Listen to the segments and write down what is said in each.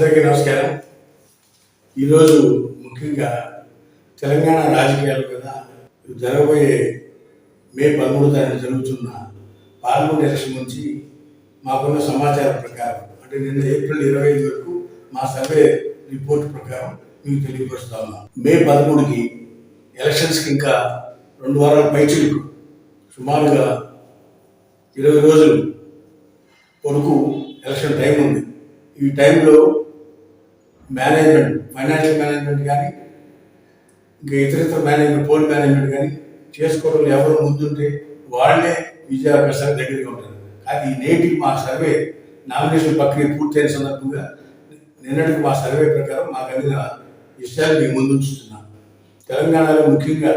అందరికీ నమస్కారం. ఈరోజు ముఖ్యంగా తెలంగాణ రాజకీయాలు కదా జరగబోయే మే పదమూడు తారీఖు జరుగుతున్న పార్లమెంట్ ఎలక్షన్ నుంచి మాకున్న సమాచారం ప్రకారం అంటే నిన్న ఏప్రిల్ ఇరవై ఐదు వరకు మా సర్వే రిపోర్ట్ ప్రకారం మీకు తెలియపరుస్తా ఉన్నాం. మే పదమూడుకి ఎలక్షన్స్కి ఇంకా రెండు వారాల పైచిలకు సుమారుగా ఇరవై రోజులు వరకు ఎలక్షన్ టైం ఉంది. ఈ టైంలో మేనేజ్మెంట్ ఫైనాన్షియల్ మేనేజ్మెంట్ కానీ ఇంకా ఇతర ఇతర మేనేజ్మెంట్ పోల్ మేనేజ్మెంట్ కానీ చేసుకోవడం ఎవరు ముందుంటే వాళ్ళే విజయావకాశాలు దగ్గరగా ఉంటారు. కానీ ఈ నేటికి మా సర్వే నామినేషన్ ప్రక్రియ పూర్తయిన సందర్భంగా నిన్నటికి మా సర్వే ప్రకారం మాకు అందిన విషయాలు మేము ముందుంచుతున్నాం. తెలంగాణలో ముఖ్యంగా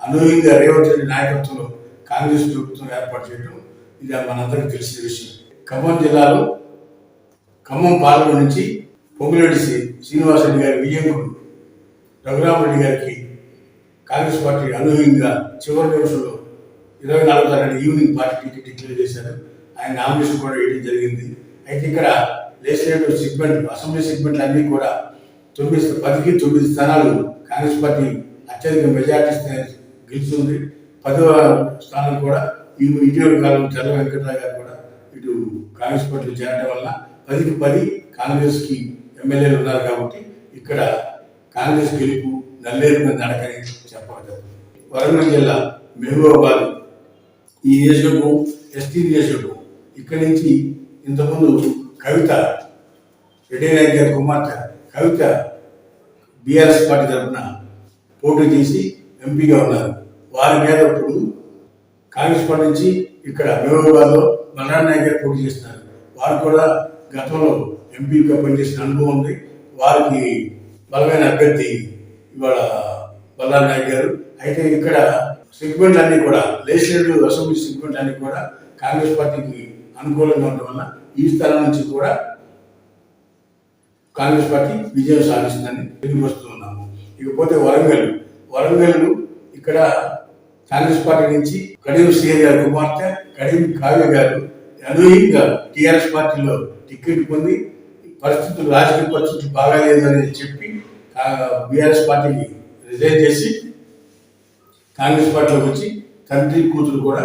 అనూహ్యంగా రేవంత్ రెడ్డి నాయకత్వంలో కాంగ్రెస్ ప్రభుత్వం ఏర్పాటు చేయడం ఇది మనందరికీ తెలిసిన విషయం. ఖమ్మం జిల్లాలో ఖమ్మం పాలన నుంచి పొంగులేటి శ్రీనివాస శ్రీనివాసరెడ్డి గారి విజయంకుడు రఘురామరెడ్డి గారికి కాంగ్రెస్ పార్టీ అనూహ్యంగా చివరి నిమిషంలో ఇరవై నాలుగో తారీఖు ఈవినింగ్ పార్టీ టికెట్ డిక్లేర్ చేశారు. ఆయన నామినేషన్ కూడా వేయడం జరిగింది. అయితే ఇక్కడ లెజిస్లేటివ్ సెగ్మెంట్ అసెంబ్లీ సెగ్మెంట్లు అన్నీ కూడా తొమ్మిది పదికి తొమ్మిది స్థానాలు కాంగ్రెస్ పార్టీ అత్యధిక మెజార్టీ గెలుస్తుంది పదవ స్థానం కూడా ఈ ఇటీవల కాలం చల్ల వెంకటరావు గారు కూడా ఇటు కాంగ్రెస్ పార్టీలో చేరడం వల్ల పదికి పది కాంగ్రెస్కి ఎమ్మెల్యేలు ఉన్నారు కాబట్టి ఇక్కడ కాంగ్రెస్ గెలుపు నల్లేరు మీద నడకని చెప్పగలరు వరంగల్ జిల్లా మహబూబాబాద్ ఈ నియోజకవర్గం ఎస్టీ నియోజకవర్గం ఇక్కడి నుంచి ఇంతకుముందు కవిత రెడ్డి నాయక్ గారి కుమార్తె కవిత బీఆర్ఎస్ పార్టీ తరఫున పోటీ చేసి ఎంపీగా ఉన్నారు. వారి మీద ఇప్పుడు కాంగ్రెస్ పార్టీ నుంచి ఇక్కడ మహబూబాబాద్లో బలరాం నాయక్ గారు పోటీ చేస్తున్నారు. వారు కూడా గతంలో ఎంపీగా పనిచేసిన అనుభవం ఉంది. వారికి బలమైన అభ్యర్థి ఇవాళ బల్లా నాయక్ గారు. అయితే ఇక్కడ సెగ్మెంట్ అన్ని కూడా లెజిస్లేటివ్ అసెంబ్లీ సెగ్మెంట్ అన్ని కూడా కాంగ్రెస్ పార్టీకి అనుకూలంగా ఉండడం వల్ల ఈ స్థలం నుంచి కూడా కాంగ్రెస్ పార్టీ విజయం సాధిస్తుందని తెలియపరుస్తూ ఉన్నాము. ఇకపోతే వరంగల్. వరంగల్ ఇక్కడ కాంగ్రెస్ పార్టీ నుంచి కడియం శ్రీహరి గారి కుమార్తె కడియం కావ్య గారు అనూహ్యంగా టీఆర్ఎస్ పార్టీలో టికెట్ పొంది పరిస్థితులు రాజకీయ పరిస్థితులు బాగాలేదని చెప్పి బీఆర్ఎస్ పార్టీకి రిజైన్ చేసి కాంగ్రెస్ పార్టీలోకి వచ్చి తండ్రి కూతురు కూడా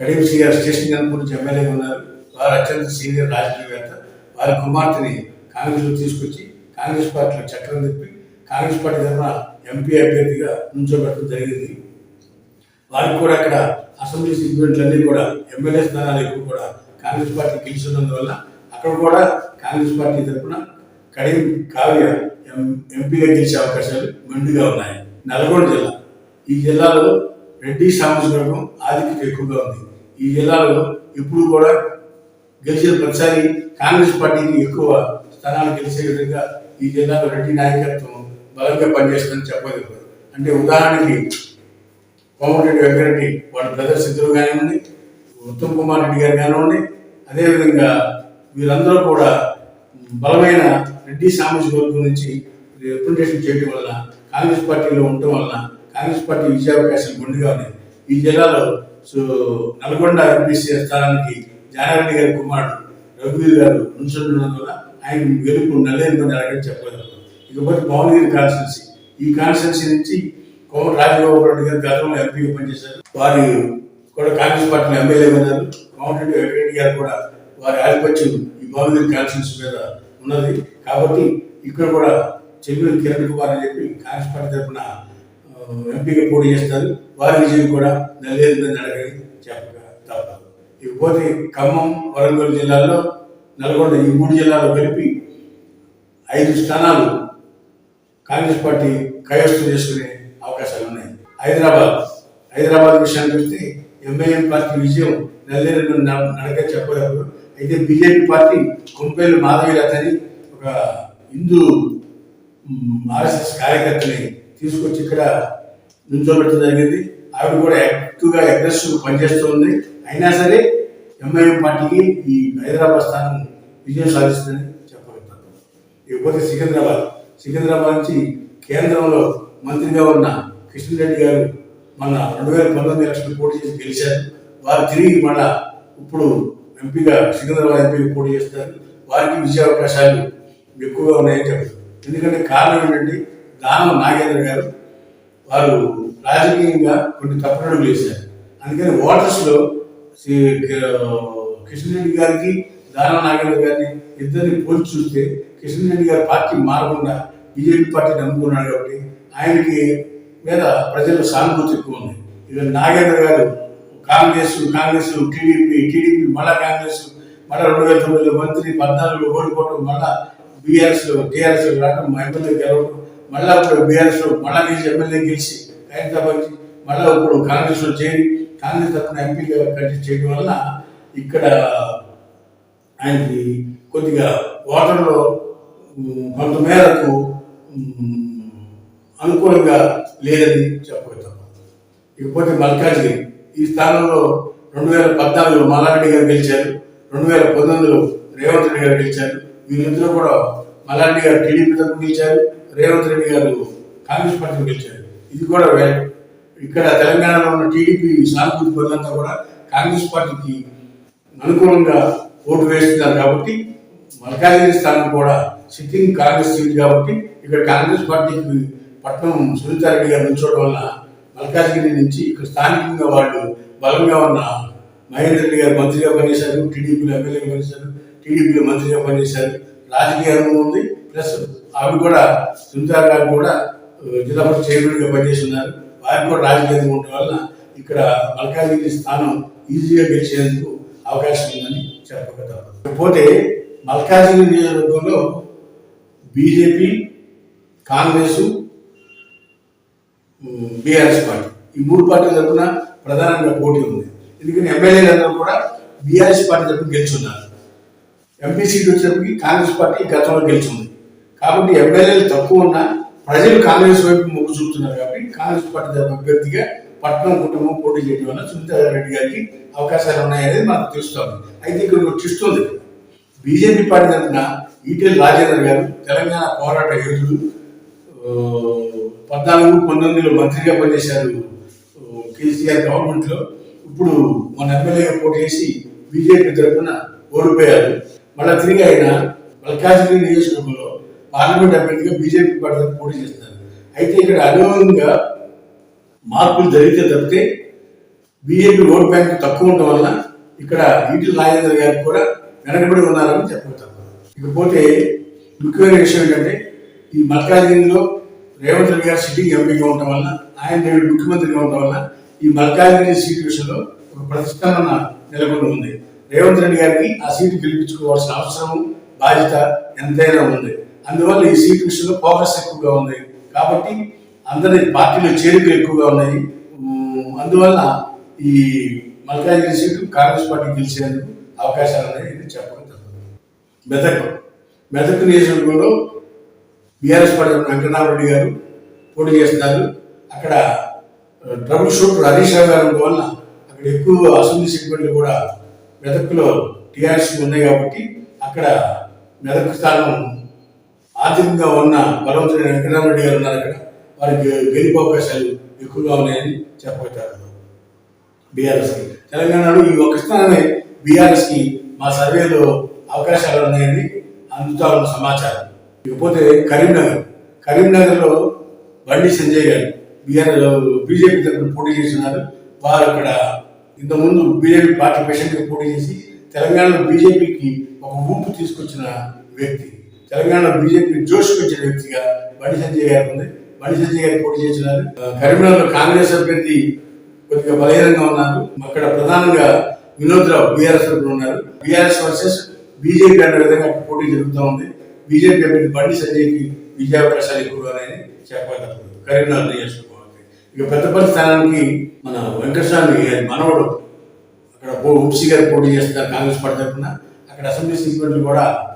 కడియం సీఆర్ గారు స్టేషన్ కనుక ఎమ్మెల్యే ఉన్నారు. వారు అత్యంత సీనియర్ రాజకీయవేత్త. వారి కుమార్తెని కాంగ్రెస్లో తీసుకొచ్చి కాంగ్రెస్ పార్టీలో చక్రం తిప్పి కాంగ్రెస్ పార్టీ తరఫున ఎంపీ అభ్యర్థిగా నుంచోబెట్టడం జరిగింది. వారికి కూడా అక్కడ అసెంబ్లీ సెగ్మెంట్లన్నీ కూడా ఎమ్మెల్యే స్థానాలు ఎక్కువ కూడా కాంగ్రెస్ పార్టీ గెలిచినందువల్ల అక్కడ కూడా కాంగ్రెస్ పార్టీ తరఫున కడియం కావ్య ఎం- ఎంపీగా గెలిచే అవకాశాలు మెండుగా ఉన్నాయి. నల్గొండ జిల్లా. ఈ జిల్లాలో రెడ్డి సామాజిక వర్గం ఆధిక్యత ఎక్కువగా ఉంది. ఈ జిల్లాలో ఇప్పుడు కూడా గెలిచిన ప్రతిసారి కాంగ్రెస్ పార్టీకి ఎక్కువ స్థానాలు గెలిచే విధంగా ఈ జిల్లాలో రెడ్డి నాయకత్వం బలంగా పనిచేస్తుందని చెప్పలేదు అంటే ఉదాహరణకి కోమటిరెడ్డి వెంకరెడ్డి వాళ్ళ బ్రదర్స్ ఇద్దరు కానివ్వండి ఉత్తమ్ కుమార్ రెడ్డి గారు కానివ్వండి అదేవిధంగా వీరందరూ కూడా బలమైన రెడ్డి సామాజిక వర్గం నుంచి రిప్రజెంటేషన్ చేయడం వల్ల కాంగ్రెస్ పార్టీలో ఉండటం వలన కాంగ్రెస్ పార్టీ విజయావకాశాలు గుండుగా ఉన్నాయి. ఈ జిల్లాలో సో నల్గొండ ఎంపీసీ స్థానానికి జానారెడ్డి గారి కుమారుడు రఘువీర్ గారు నుంచున్నందువల్ల ఆయన గెలుపు నల్లేరు మంది అడగని చెప్పగలరు ఇకపోతే భువనగిరి కాన్స్టిట్యున్సీ. ఈ కాన్స్టిట్యున్సీ నుంచి కోమటి రాజగోపాల్ రెడ్డి గారు గతంలో ఎంపీగా పనిచేశారు. వారి కూడా కాంగ్రెస్ పార్టీలో ఎమ్మెల్యే ఉన్నారు. కోమటిరెడ్డి రెడ్డి గారు కూడా వారి ఆధిపత్యం ఈ భువనగిరి మీద ఉన్నది. కాబట్టి ఇక్కడ కూడా చెల్లూరు కిరణ్ కుమార్ అని చెప్పి కాంగ్రెస్ పార్టీ తరఫున ఎంపీగా పోటీ చేస్తారు. వారి విజయం కూడా నల్లేరు అడగని చెప్పక తప్పదు. ఇకపోతే ఖమ్మం వరంగల్ జిల్లాల్లో నల్గొండ ఈ మూడు జిల్లాలో కలిపి ఐదు స్థానాలు కాంగ్రెస్ పార్టీ కైవసం చేసుకునే అవకాశాలు ఉన్నాయి. హైదరాబాద్ హైదరాబాద్ విషయానికి వస్తే ఎంఐఎం పార్టీ విజయం నెల్లేరు నడక చెప్పలేదు. అయితే బీజేపీ పార్టీ కొంపేలు మాధవి అతని ఒక హిందూ ఆర్ఎస్ఎస్ కార్యకర్తని తీసుకొచ్చి ఇక్కడ నిల్చోబెట్టడం జరిగింది. ఆవిడ కూడా యాక్టివ్గా అగ్రెసివ్ పనిచేస్తుంది అయినా సరే ఎంఐఎం పార్టీకి ఈ హైదరాబాద్ స్థానం విజయం సాధిస్తుందని చెప్పగలుగుతాను. ఇకపోతే సికింద్రాబాద్. సికింద్రాబాద్ నుంచి కేంద్రంలో మంత్రిగా ఉన్న కృష్ణరెడ్డి గారు మన రెండు వేల పంతొమ్మిది ఎలక్షన్ పోటీ చేసి గెలిచారు. వారు తిరిగి మళ్ళా ఇప్పుడు ఎంపీగా సికింద్రాబాద్ ఎంపీగా పోటీ చేస్తారు. వారికి విజయ అవకాశాలు ఎక్కువగా ఉన్నాయని చెప్తారు ఎందుకంటే కారణం ఏంటంటే దానం నాగేంద్ర గారు వారు రాజకీయంగా కొన్ని తప్పుడులు వేశారు అందుకని ఓటర్స్లో కిషన్ రెడ్డి గారికి దానం నాగేంద్ర గారిని ఇద్దరిని పోల్చి చూస్తే కిషన్ రెడ్డి గారి పార్టీ మారకుండా బీజేపీ పార్టీని నమ్ముకున్నాడు కాబట్టి ఆయనకి మీద ప్రజల సానుభూతి ఎక్కువ ఉంది. ఇక నాగేంద్ర గారు కాంగ్రెస్ కాంగ్రెస్ టీడీపీ టీడీపీ మళ్ళా కాంగ్రెస్ మళ్ళా రెండు వేల తొమ్మిదిలో మంత్రి పద్నాలుగులో ఓడిపోవడం మళ్ళా బీఆర్ఎస్ టీఆర్ఎస్ రావడం మా ఎమ్మెల్యే గెలవడం మళ్ళా ఇప్పుడు బీఆర్ఎస్ మళ్ళా గెలిచి ఎమ్మెల్యే గెలిచి హైదరాబాద్ మళ్ళా ఇప్పుడు కాంగ్రెస్లో చేరి కాంగ్రెస్ తరఫున ఎంపీగా కంటెస్ట్ చేయడం వల్ల ఇక్కడ ఆయనకి కొద్దిగా ఓటర్లో కొంతమేరకు కొంత మేరకు అనుకూలంగా లేదని చెప్పగలుగుతాం. ఇకపోతే మల్కాజ్గిరి ఈ స్థానంలో రెండు వేల పద్నాలుగులో మల్లారెడ్డి గారు గెలిచారు. రెండు వేల పంతొమ్మిదిలో రేవంత్ రెడ్డి గారు గెలిచారు. వీళ్ళిద్దరూ కూడా మల్లారెడ్డి గారు టీడీపీ తరఫున గెలిచారు. రేవంత్ రెడ్డి గారు కాంగ్రెస్ పార్టీ గెలిచారు. ఇది కూడా వే- ఇక్కడ తెలంగాణలో ఉన్న టీడీపీ సానుభూతి ప్రజలంతా కూడా కాంగ్రెస్ పార్టీకి అనుకూలంగా ఓటు వేస్తున్నారు కాబట్టి మల్కాజ్గిరి స్థానం కూడా సిట్టింగ్ కాంగ్రెస్ సీట్ కాబట్టి ఇక్కడ కాంగ్రెస్ పార్టీకి పట్నం సునీతారెడ్డి గారు నిల్చోవడం వల్ల మల్కాజ్గిరి నుంచి ఇక్కడ స్థానికంగా వాళ్ళు బలంగా ఉన్న మహేందర్ రెడ్డి గారు మంత్రిగా పనిచేశారు టీడీపీలో ఎమ్మెల్యేగా పనిచేశారు టీడీపీలో మంత్రిగా పనిచేశారు. రాజకీయ అనుభవం ఉంది. ప్లస్ ఆవిడ కూడా సునీత గారు కూడా జిల్లా పరిషత్ చైర్మన్గా పనిచేస్తున్నారు. వారికి కూడా రాజకీయ అనుభవం ఉండటం వలన ఇక్కడ మల్కాజ్గిరి స్థానం ఈజీగా గెలిచేందుకు అవకాశం ఉందని చెప్పగలుగుతారు. పోతే మల్కాజ్గిరి నియోజకవర్గంలో బీజేపీ కాంగ్రెస్ బీఆర్ఎస్ పార్టీ. ఈ మూడు పార్టీల తరఫున ప్రధానంగా పోటీ ఉంది. ఎందుకని ఎమ్మెల్యేలందరూ కూడా బీఆర్ఎస్ పార్టీ తరఫున గెలుచున్నారు. ఎంపీ సీట్ వచ్చేటప్పటికి కాంగ్రెస్ పార్టీ గతంలో గెలిచింది. కాబట్టి ఎమ్మెల్యేలు తక్కువ ఉన్నా ప్రజలు కాంగ్రెస్ వైపు మొగ్గు చూపుతున్నారు కాబట్టి కాంగ్రెస్ పార్టీ తరఫున అభ్యర్థిగా పట్నం కుటుంబం పోటీ చేయడం వల్ల సునీతా రెడ్డి గారికి అవకాశాలు ఉన్నాయనేది మనకు తెలుస్తుంది అయితే ఇక్కడ చూస్తుంది బీజేపీ పార్టీ తరఫున ఈటెల్ రాజేందర్ గారు తెలంగాణ పోరాట యోధుడు పద్నాలుగు పంతొమ్మిదిలో మంత్రిగా పనిచేశారు కేసీఆర్ గవర్నమెంట్లో ఇప్పుడు మన ఎమ్మెల్యే పోటీ చేసి బీజేపీ తరఫున ఓడిపోయారు. మళ్ళీ తిరిగి ఆయన మల్కాజ్గిరి నియోజకవర్గంలో పార్లమెంట్ అభ్యర్థిగా బీజేపీ పార్టీ పోటీ చేస్తున్నారు. అయితే ఇక్కడ అనుగుణంగా మార్పులు జరిగితే తప్పితే బీజేపీ ఓట్ బ్యాంక్ తక్కువ ఉండడం వల్ల ఇక్కడ ఈటి రాజేంద్ర గారు కూడా వెనకబడి ఉన్నారని చెప్పగలుగుతారు ఇకపోతే ముఖ్యమైన విషయం ఏంటంటే ఈ మల్కాజ్గిరిలో రేవంత్ రెడ్డి గారు సిట్టింగ్ ఎంపీగా ఉండటం వల్ల ఆయన నేడు ముఖ్యమంత్రిగా ఉండటం వల్ల ఈ మల్కాజ్గిరి సీట్ విషయంలో ఒక ప్రతిష్టంభన నెలకొని ఉంది రేవంత్ రెడ్డి గారికి ఆ సీటు గెలిపించుకోవాల్సిన అవసరం బాధ్యత ఎంతైనా ఉంది. అందువల్ల ఈ సీటు విషయంలో ఫోకస్ ఎక్కువగా ఉంది. కాబట్టి అందరి పార్టీలో చేరికలు ఎక్కువగా ఉన్నాయి. అందువల్ల ఈ మల్కాజ్గిరి సీటు కాంగ్రెస్ పార్టీ గెలిచేందుకు అవకాశాలు ఉన్నాయి చెప్పగలుగుతారు మెదక్ మెదక్ నియోజకవర్గంలో బీఆర్ఎస్ పార్టీ వెంకటరామరెడ్డి గారు పోటీ చేస్తున్నారు. అక్కడ ట్రబుల్ షూటర్ హరీష్ రావు గారు వల్ల అక్కడ ఎక్కువ అసెంబ్లీ సెగ్మెంట్లు కూడా మెదక్లో టీఆర్ఎస్ ఉన్నాయి కాబట్టి అక్కడ మెదక్ స్థానం ఆర్థికంగా ఉన్న బలవంతుడైన వెంకటరామరెడ్డి గారు ఉన్నారు అక్కడ. వారికి గెలుపు అవకాశాలు ఎక్కువగా ఉన్నాయని చెప్పగలుగుతారు బీఆర్ఎస్కి తెలంగాణలో ఈ ఒక్క స్థానమే బీఆర్ఎస్కి మా సర్వేలో అవకాశాలు ఉన్నాయని అందుతా ఉన్న సమాచారం. ఇకపోతే కరీంనగర్. కరీంనగర్లో బండి సంజయ్ గారు బీఆర్ బీజేపీ తరఫున పోటీ చేస్తున్నారు. వారు అక్కడ ఇంతకుముందు బీజేపీ పార్టీ ప్రెసిడెంట్గా పోటీ చేసి తెలంగాణలో బీజేపీకి ఒక ఊపు తీసుకొచ్చిన వ్యక్తి. తెలంగాణలో బీజేపీ జోష్ పెంచిన వ్యక్తిగా బండి సంజయ్ గారు ఉంది. బండి సంజయ్ గారు పోటీ చేస్తున్నారు. కరీంనగర్లో కాంగ్రెస్ అభ్యర్థి కొద్దిగా బలహీనంగా ఉన్నారు. అక్కడ ప్రధానంగా వినోద్ రావు బీఆర్ఎస్ ఉన్నారు. బీఆర్ఎస్ వర్సెస్ బీజేపీ అనే విధంగా పోటీ జరుగుతూ ఉంది. బీజేపీ అభ్యర్థి బండి సంజయ్కి విజయావకాశాలు ఎక్కువగానే చెప్పగలరు కరీంనగర్ నియోజకవర్గం. ఇక పెద్దపల్లి స్థానానికి మన వెంకటస్వామి మనవడు అక్కడ పో- గారు పోటీ చేస్తున్నారు కాంగ్రెస్ పార్టీ తరఫున. అక్కడ అసెంబ్లీ సీట్లు కూడా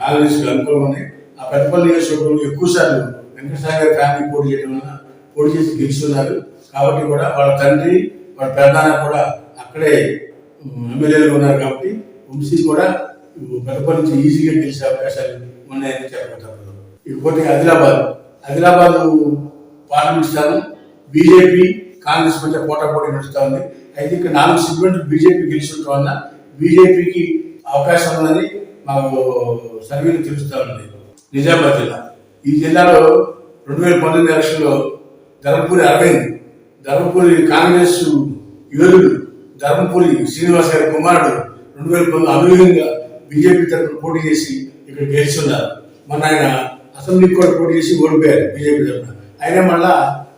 కాంగ్రెస్కి కాంగ్రెస్ ఉన్నాయి. ఆ పెద్దపల్లి నియోజకవర్గంలో ఎక్కువ సార్లు వెంకటస్వామి గారి ఫ్యామిలీ పోటీ చేయడం వలన పోటీ చేసి గెలుస్తున్నారు. కాబట్టి కూడా వాళ్ళ తండ్రి వాళ్ళ ప్రధాన కూడా అక్కడే ఎమ్మెల్యేలు ఉన్నారు కాబట్టి వంశీ కూడా ఉమ్, నుంచి ఈజీగా గెలిచే అవకాశాలు ఉన్నాయని చెప్పగలుగుతారు ఇకపోతే ఆదిలాబాద్. ఆదిలాబాద్ పార్లమెంట్ స్థానం బీజేపీ కాంగ్రెస్ మధ్య పోటాపోటీ నడుస్తూ ఉంది అయితే ఇక్కడ నాలుగు సెగ్మెంట్ బీజేపీ గెలిచడం వల్ల బీజేపీకి అవకాశం ఉందని మాకు సర్వేలు తెలుస్తూ ఉంది. నిజామాబాద్ జిల్లా. ఈ జిల్లాలో రెండు వేల పంతొమ్మిది ఎలక్షన్లో ధర్మపురి అరవింద్. ధర్మపురి కాంగ్రెస్ యోధుడు ధర్మపురి శ్రీనివాస్ గారి కుమారుడు రెండు వేల పంతొమ్మిది అనుగుణంగా బీజేపీ తరఫున పోటీ చేసి ఇక్కడ గెలుచున్నారు. మొన్న ఆయన అసెంబ్లీకి కూడా పోటీ చేసి ఓడిపోయారు బీజేపీ తరఫున అయినా మళ్ళా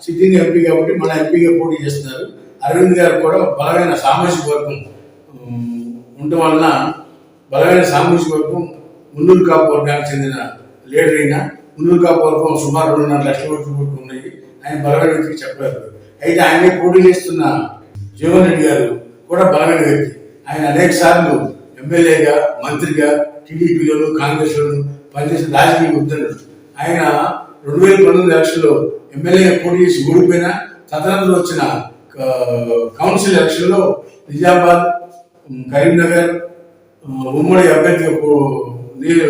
సిట్టింగ్ ఎంపీ కాబట్టి మళ్ళీ ఎంపీగా పోటీ చేస్తున్నారు. అరవింద్ గారు కూడా బలమైన సామాజిక వర్గం ఉండటం వలన బలమైన సామాజిక వర్గం మున్నూరు కాపు వర్గానికి చెందిన లీడర్ అయిన మున్నూరు కాపు వర్గం సుమారు రెండున్నర లక్షల వరకు ఉన్నాయి. ఆయన బలమైన వ్యక్తికి చెప్పారు అయితే ఆయనే పోటీ చేస్తున్న జీవన్ రెడ్డి గారు కూడా బలమైన వ్యక్తి. ఆయన అనేక సార్లు ఎమ్మెల్యేగా మంత్రిగా టీడీపీలోను కాంగ్రెస్లోను పనిచేసిన రాజకీయ ఉద్దండు ఆయన రెండు వేల పంతొమ్మిది ఎలక్షన్లో ఎమ్మెల్యేగా పోటీ చేసి ఓడిపోయినా తదనంతరం వచ్చిన కౌన్సిల్ ఎలక్షన్లో నిజామాబాద్ కరీంనగర్ ఉమ్మడి అభ్యర్థి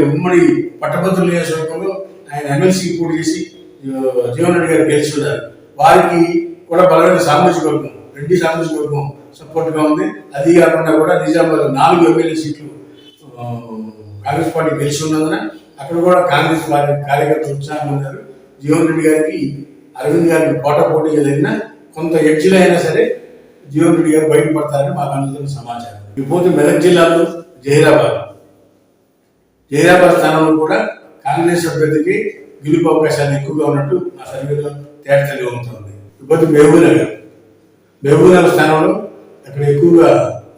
ఉమ్మడి పట్టభద్రుల నియోజకవర్గంలో ఆయన ఎమ్మెల్సీ పోటీ చేసి ఆ, జీవన్ రెడ్డి గారు గెలుచున్నారు వారికి కూడా బలమైన సామాజిక వర్గం రెడ్డి సామాజిక వర్గం సపోర్ట్గా ఉంది. అది కాకుండా కూడా నిజామాబాద్ నాలుగు ఎమ్మెల్యే సీట్లు కాంగ్రెస్ పార్టీ గెలిచి ఉన్నందున అక్కడ కూడా కాంగ్రెస్ పార్టీ కార్యకర్తలు ఉత్సాహం ఉన్నారు. జీవన్ రెడ్డి గారికి అరవింద్ గారికి కోట పోటీ జరిగినా కొంత ఎడ్జిలో అయినా సరే జీవన్ రెడ్డి గారు బయటపడతారని మాకు అందుతున్న సమాచారం. ఇకపోతే మెదక్ జిల్లాలో జహీరాబాద్. జహీరాబాద్ స్థానంలో కూడా కాంగ్రెస్ అభ్యర్థికి గెలుపు అవకాశాలు ఎక్కువగా ఉన్నట్టు మా సర్వేలో తేటతెల్లి ఉంటుంది. ఇకపోతే మహబూబ్ మెహబూనగర్ స్థానంలో అక్కడ ఎక్కువగా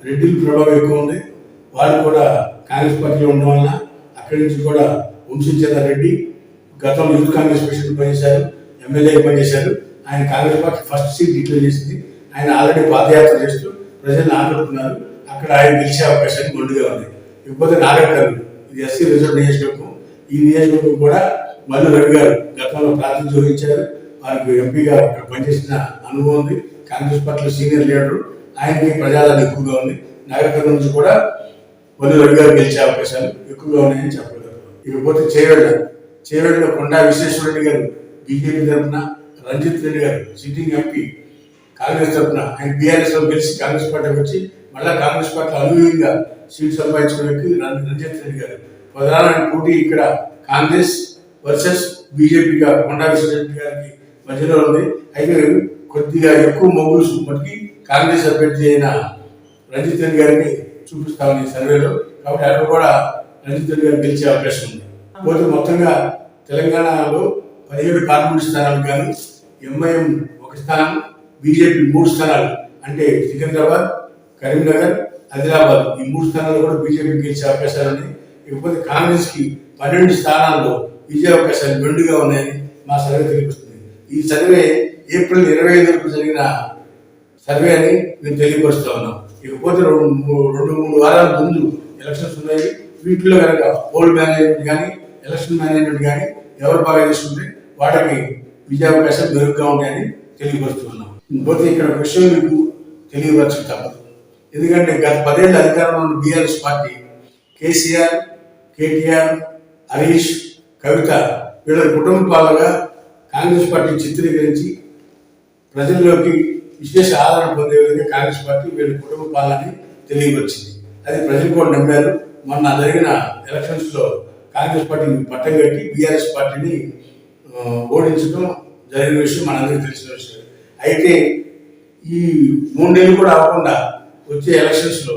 రెడ్డిల ప్రభావం ఎక్కువ ఉంది. వాళ్ళు కూడా కాంగ్రెస్ పార్టీలో ఉండడం వలన అక్కడి నుంచి కూడా వంశీచంద్ర రెడ్డి. గతంలో యూత్ కాంగ్రెస్ ప్రెసిడెంట్ పనిచేశారు ఎమ్మెల్యేగా పనిచేశారు. ఆయన Congress party first seat declare చేసింది. ఆయన ఆల్రెడీ పాదయాత్ర చేస్తూ ప్రజలను ఆకట్టుకున్నారు. అక్కడ ఆయన గెలిచే అవకాశం మొండిగా ఉంది ఇకపోతే నాగర్కర్లు ఇది ఎస్సీ రిజర్వ్ నియోజకవర్గం. ఈ నియోజకవర్గం కూడా మల్లు రవి గారు గతంలో ప్రాతినిధ్యం వహించారు. వారికి ఎంపీగా అక్కడ పనిచేసిన అనుభవం ఉంది. కాంగ్రెస్ పార్టీలో సీనియర్ లీడర్ ఆయనకి ప్రజాదరణ ఎక్కువగా ఉంది. నాయకత్వం నుంచి కూడా మల్లు గారు గెలిచే అవకాశాలు ఎక్కువగా ఉన్నాయని చెప్పగలరు ఇకపోతే చేవేళ్ళ చేవేళ్ళలో కొండా విశ్వేశ్వరరెడ్డి గారు బీజేపీ తరఫున రంజిత్ రెడ్డి గారు సిట్టింగ్ ఎంపీ కాంగ్రెస్ తరఫున ఆయన బీఆర్ఎస్ గెలిచి కాంగ్రెస్ పార్టీకి వచ్చి మళ్ళా కాంగ్రెస్ పార్టీ అనుగుణంగా సీట్ సంపాదించుకున్న వ్యక్తి రంజిత్ రెడ్డి గారు ప్రధానమైన పోటీ ఇక్కడ కాంగ్రెస్ వర్సెస్ బీజేపీగా కొండా విశ్వేశ్వరరెడ్డి గారికి మధ్యలో ఉంది. అయితే కొద్దిగా ఎక్కువ మొగ్గులు మటుకి కాంగ్రెస్ అభ్యర్థి అయిన రంజిత్ రెడ్డి గారికి చూపిస్తామని ఈ సర్వేలో. కాబట్టి అక్కడ కూడా రంజిత్ రెడ్డి గారు గెలిచే అవకాశం ఉంది. పోతే మొత్తంగా తెలంగాణలో పదిహేడు పార్లమెంట్ స్థానాలు కానీ ఎంఐఎం ఒక స్థానం బీజేపీ మూడు స్థానాలు అంటే సికింద్రాబాద్ కరీంనగర్ ఆదిలాబాద్ ఈ మూడు స్థానాలు కూడా బీజేపీ గెలిచే అవకాశాలు ఉన్నాయి. ఇకపోతే కాంగ్రెస్కి పన్నెండు స్థానాల్లో విజయ అవకాశాలు మెండుగా ఉన్నాయని మా సర్వే తెలియజేస్తుంది. ఈ సర్వే ఏప్రిల్ ఇరవై ఐదు వరకు జరిగిన సర్వే అని మేము తెలియపరుస్తూ ఉన్నాం. ఇకపోతే రెండు రెండు మూడు వారాల ముందు ఎలక్షన్స్ ఉన్నాయి. వీటిలో కనుక పోల్ మేనేజ్మెంట్ కానీ ఎలక్షన్ మేనేజ్మెంట్ కానీ ఎవరు బాగా చేసుకుంటే వాటికి విజయావకాశాలు మెరుగ్గా ఉంటాయని తెలియపరుస్తున్నాం పోతే ఇక్కడ ఒక విషయం మీకు తెలియవచ్చు తప్పదు ఎందుకంటే గత పదేళ్ళ అధికారంలో ఉన్న BRS party KCR KTR Harish Kavitha వీళ్ళ కుటుంబ పాలగా కాంగ్రెస్ పార్టీ చిత్రీకరించి ప్రజల్లోకి విశేష ఆదరణ పొందే విధంగా కాంగ్రెస్ పార్టీ వీళ్ళ కుటుంబ పాలని తెలియవచ్చింది అది ప్రజలు కూడా నమ్మారు. మొన్న జరిగిన ఎలక్షన్స్లో కాంగ్రెస్ పార్టీని పట్టం కట్టి బీఆర్ఎస్ పార్టీని ఓడించడం జరిగిన విషయం మనందరికీ తెలిసిన విషయం. అయితే ఈ మూడు నెలలు కూడా అవ్వకుండా వచ్చే ఎలక్షన్స్లో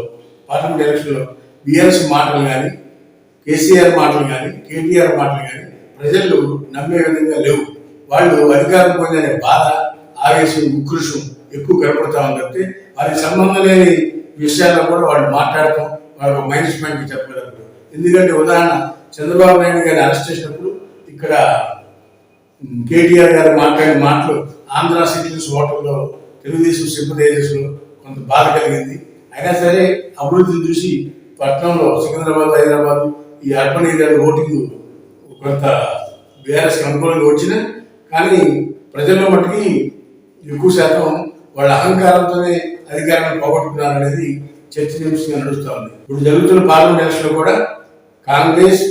పార్లమెంట్ ఎలక్షన్లో బీఆర్ఎస్ మాటలు కానీ కేసీఆర్ మాటలు కానీ కేటీఆర్ మాటలు కానీ ప్రజలు నమ్మే విధంగా లేవు. వాళ్ళు అధికారం పొందనే బాధ ఆవేశం ఉక్రోషం ఎక్కువ కనపడతా ఉంది వారికి సంబంధం లేని విషయాల్లో కూడా వాళ్ళు మాట్లాడటం వాళ్ళ మైనస్ చెప్పగలరు ఎందుకంటే ఉదాహరణ చంద్రబాబు నాయుడు గారిని అరెస్ట్ చేసినప్పుడు ఇక్కడ కేటీఆర్ గారు మాట్లాడిన మాటలు ఆంధ్ర సిటిజన్స్ హోటల్లో తెలుగుదేశం సింపథైజర్స్లో కొంత బాధ కలిగింది. అయినా సరే అభివృద్ధిని చూసి పట్టణంలో సికింద్రాబాద్ హైదరాబాద్ ఈ అర్బన్ ఏరియాలో ఓటింగ్ కొంత బీఆర్ఎస్ అనుకూలంగా వచ్చిన కానీ ప్రజల్లో మట్టుకి ఎక్కువ శాతం వాళ్ళ అహంకారంతోనే అధికారాన్ని పోగొట్టుకున్నారు అనేది చర్చనీయాంశంగా నడుస్తూ ఉంది. ఇప్పుడు జరుగుతున్న పార్లమెంట్ ఎలక్షన్ కూడా కాంగ్రెస్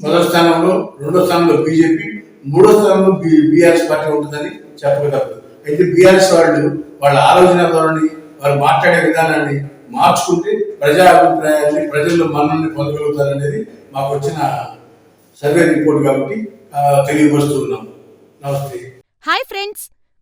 మొదటి స్థానంలో రెండో స్థానంలో బీజేపీ మూడో స్థానంలో బీఆర్ఎస్ పార్టీ ఉంటుందని చెప్పక తప్పదు అయితే బీఆర్ఎస్ వాళ్ళు వాళ్ళ ఆలోచన ధోరణి వాళ్ళు మాట్లాడే విధానాన్ని మార్చుకుంటే ప్రజా అభిప్రాయాన్ని ప్రజల్లో మన్నల్ని పొందగలుగుతారనేది మాకు వచ్చిన సర్వే రిపోర్ట్ కాబట్టి తెలియపరుస్తూ ఉన్నాం నమస్తే. Hi friends